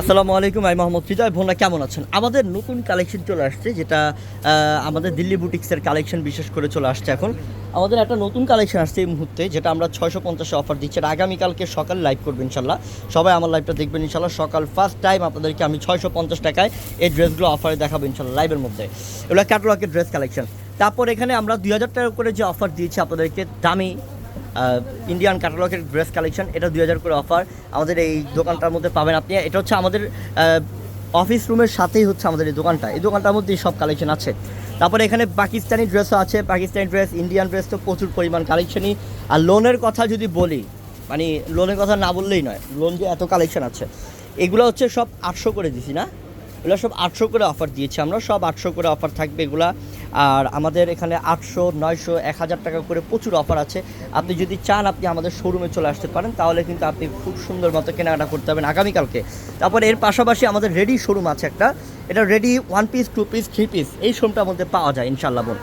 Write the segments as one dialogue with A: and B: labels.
A: আসসালামু আলাইকুম, আমি মোহাম্মদ হৃদয় ভোনা কেমন আছেন? আমাদের নতুন কালেকশন চলে আসছে, যেটা আমাদের দিল্লি বুটিক্সের কালেকশন বিশেষ করে চলে আসছে এখন। আমাদের একটা নতুন কালেকশন আসছে এই মুহূর্তে, যেটা আমরা ছয়শো পঞ্চাশে অফার দিচ্ছি। এটা আগামীকালকে সকাল লাইভ করবেন ইনশাল্লাহ। সবাই আমার লাইভটা দেখবেন ইনশাল্লাহ। সকাল ফার্স্ট টাইম আপনাদেরকে আমি ছয়শো পঞ্চাশ টাকায় এই ড্রেসগুলো অফারে দেখাবো ইনশাল্লাহ লাইভের মধ্যে। এগুলো ক্যাটালগের ড্রেস কালেকশন তারপর এখানে আমরা দুই হাজার টাকা করে যে অফার দিয়েছি আপনাদেরকে, দামি ইন্ডিয়ান ক্যাটালগের ড্রেস কালেকশন এটা দুই হাজার করে অফার আমাদের এই দোকানটার মধ্যে পাবেন আপনি। এটা হচ্ছে আমাদের অফিস রুমের সাথেই হচ্ছে আমাদের এই দোকানটা। এই দোকানটার মধ্যে সব কালেকশন আছে। তারপরে এখানে পাকিস্তানি ড্রেসও আছে। পাকিস্তানি ড্রেস ইন্ডিয়ান ড্রেস তো প্রচুর পরিমাণ কালেকশনই আর লোনের কথা যদি বলি মানে লোনের কথা না বললেই নয় লোন যে এত কালেকশন আছে, এগুলো হচ্ছে সব আটশো করে দিছি না? এগুলো সব আটশো করে অফার দিয়েছি আমরা। সব আটশো করে অফার থাকবে এগুলা। আর আমাদের এখানে আটশো, নয়শো, এক হাজার টাকা করে প্রচুর অফার আছে। আপনি যদি চান আপনি আমাদের শোরুমে চলে আসতে পারেন, তাহলে কিন্তু আপনি খুব সুন্দর মতো কেনাকাটা করতে পারবেন আগামীকালকে। তারপর এর পাশাপাশি আমাদের রেডি শোরুম আছে একটা। এটা ready one piece two piece three piece এই শোরুমটার মধ্যে পাওয়া যায় ইনশাল্লাহ বোন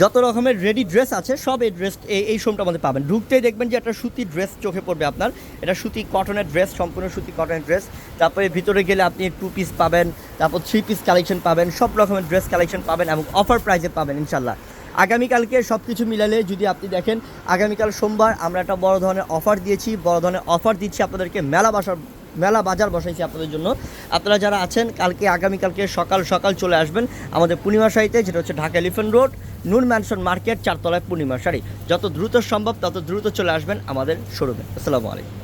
A: যত রকমের রেডি ড্রেস আছে, সব এই ড্রেস এই এই শোরুমটার মধ্যে পাবেন। ঢুকতেই দেখবেন যে একটা সুতি ড্রেস চোখে পড়বে আপনার। এটা সুতি কটনের ড্রেস সম্পূর্ণ সুতি কটনের ড্রেস তারপরে ভিতরে গেলে আপনি টু পিস পাবেন, তারপর থ্রি পিস কালেকশন পাবেন, সব রকমের ড্রেস কালেকশন পাবেন এবং অফার প্রাইসে পাবেন ইনশাল্লাহ আগামীকালকে সব কিছু মিলালে যদি আপনি দেখেন, আগামীকাল সোমবার আমরা একটা বড় ধরনের অফার দিয়েছি, বড় ধরনের অফার দিচ্ছি আপনাদেরকে মেলা বাসার মেলা বাজার বসাইছি আপনাদের জন্য। আপনারা যারা আছেন, কালকে আগামীকালকে সকাল সকাল চলে আসবেন আমাদের পূর্ণিমা শাড়িতে, যেটা হচ্ছে Dhaka elephant road noon mansion market চারতলায় Purnima sari. যত দ্রুত সম্ভব, তত দ্রুত চলে আসবেন আমাদের শোরুমে আসসালামু আলাইকুম।